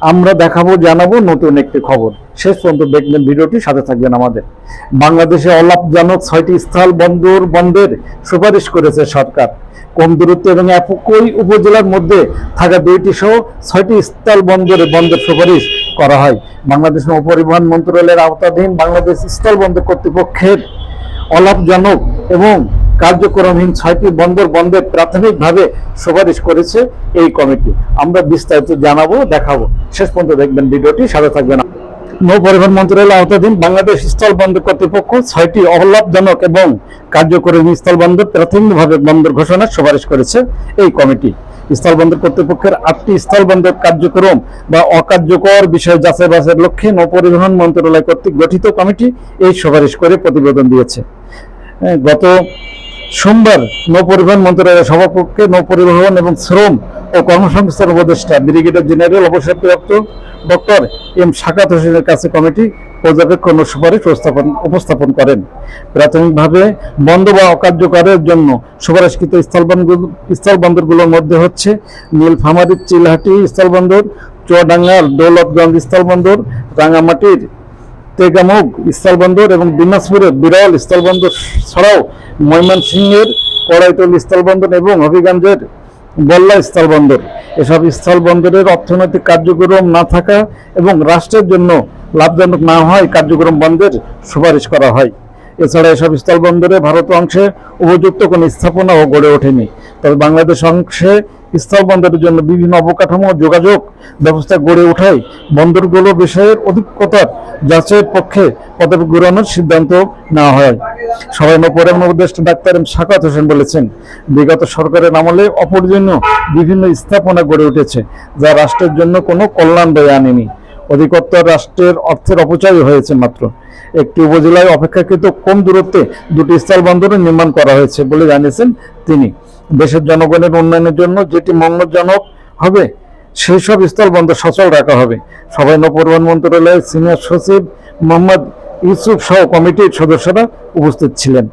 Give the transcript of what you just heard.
আমরা দেখাবো, জানাব নতুন একটি খবর। শেষ পর্যন্ত দেখবেন ভিডিওটি, সাথে থাকবেন আমাদের। বাংলাদেশে অলাভজনক ছয়টি স্থল বন্দর, বন্ধের সুপারিশ করেছে সরকার। কম দূরত্ব এবং একই উপজেলার মধ্যে থাকা দুইটি সহ ছয়টি স্থল বন্দরে বন্ধের সুপারিশ করা হয়। বাংলাদেশ নৌ পরিবহন মন্ত্রণালয়ের আওতাধীন বাংলাদেশ স্থল বন্দর কর্তৃপক্ষের অলাভজনক এবং কার্যক্রমহীন ছয়টি বন্দর বন্ধের প্রাথমিকভাবে সুপারিশ করেছে এই কমিটি। আমরা বিস্তারিত জানাব, দেখাবো। শেষ পর্যন্ত দেখবেন ভিডিওটি, সাথে থাকবেন নৌ পরিবহন মন্ত্রণালয়ের আওতাধীন বাংলাদেশ স্থল বন্দর কর্তৃপক্ষ ছয়টি অলাভজনক এবং কার্যকরী স্থল বন্দর প্রাথমিকভাবে বন্দর ঘোষণার সুপারিশ করেছে এই কমিটি। স্থল বন্দর কর্তৃপক্ষের আটটি স্থল বন্দর কার্যক্রম বা অকার্যকর বিষয় যাচাই বাছাইয়ের লক্ষ্যে নৌ পরিবহন মন্ত্রণালয় কর্তৃক গঠিত কমিটি এই সুপারিশ করে প্রতিবেদন দিয়েছে। গত সোমবার নৌ পরিবহন মন্ত্রণালয়ের সভাপক্ষে নৌ পরিবহন এবং শ্রম ও কর্মসংস্থান উপদেষ্টা, ব্রিগেডিয়ার জেনারেল অবসরপ্রাপ্ত ডক্টর এম শাকাত হোসেনের কাছে কমিটি পর্যবেক্ষণ ও সুপারিশ উপস্থাপন করেন। প্রাথমিকভাবে বন্ধ বা অকার্যকরের জন্য সুপারিশকৃত স্থলবন্দর, স্থলবন্দরগুলোর মধ্যে হচ্ছে নীলফামারী, চিলহাটি স্থলবন্দর, চুয়াডাঙ্গার দৌলতগঞ্জ স্থলবন্দর, রাঙামাটির তেগামুগ, স্থলবন্দর এবং দিনাজপুরের বিরল স্থলবন্দর ছাড়াও ময়মনসিংহের কড়াইতল স্থলবন্দর এবং হবিগঞ্জের বল্লা স্থলবন্দর। এসব স্থলবন্দরের অর্থনৈতিক কার্যক্রম না থাকা এবং রাষ্ট্রের জন্য লাভজনক না হয় কার্যক্রম বন্ধের সুপারিশ করা হয়। এছাড়া এসব স্থলবন্দরে ভারত অংশে উপযুক্ত কোনো স্থাপনাও গড়ে ওঠেনি। তবে বাংলাদেশ অংশে স্থলবন্দরের জন্য বিভিন্ন অবকাঠামো যোগাযোগ ব্যবস্থা গড়ে ওঠায় বন্দরগুলো বিষয়ের অধিকতার যাচাইয়ের পক্ষে পদক্ষেপ গ্রহণের সিদ্ধান্ত নেওয়া হয়। সবাই পরিবহন উপদেষ্টা ডাক্তার এম শাকাত হোসেন বলেছেন, বিগত সরকারের আমলে অপরজনীয় বিভিন্ন স্থাপনা গড়ে উঠেছে, যা রাষ্ট্রের জন্য কোনো কল্যাণ বয়ে আনেনি। অধিকতর রাষ্ট্রের অর্থের অপচয় হয়েছে মাত্র। একটি উপজেলায় অপেক্ষাকৃত কম দূরত্বে দুটি স্থল বন্দরের নির্মাণ করা হয়েছে বলে জানিয়েছেন তিনি। দেশের জনগণের উন্নয়নের জন্য যেটি মঙ্গলজনক হবে, সেই সব স্থল বন্দর সচল রাখা হবে। সবাই নৌপরিবহন মন্ত্রণালয়ের সিনিয়র সচিব মোহাম্মদ ইউসুফ সহ কমিটির সদস্যরা উপস্থিত ছিলেন।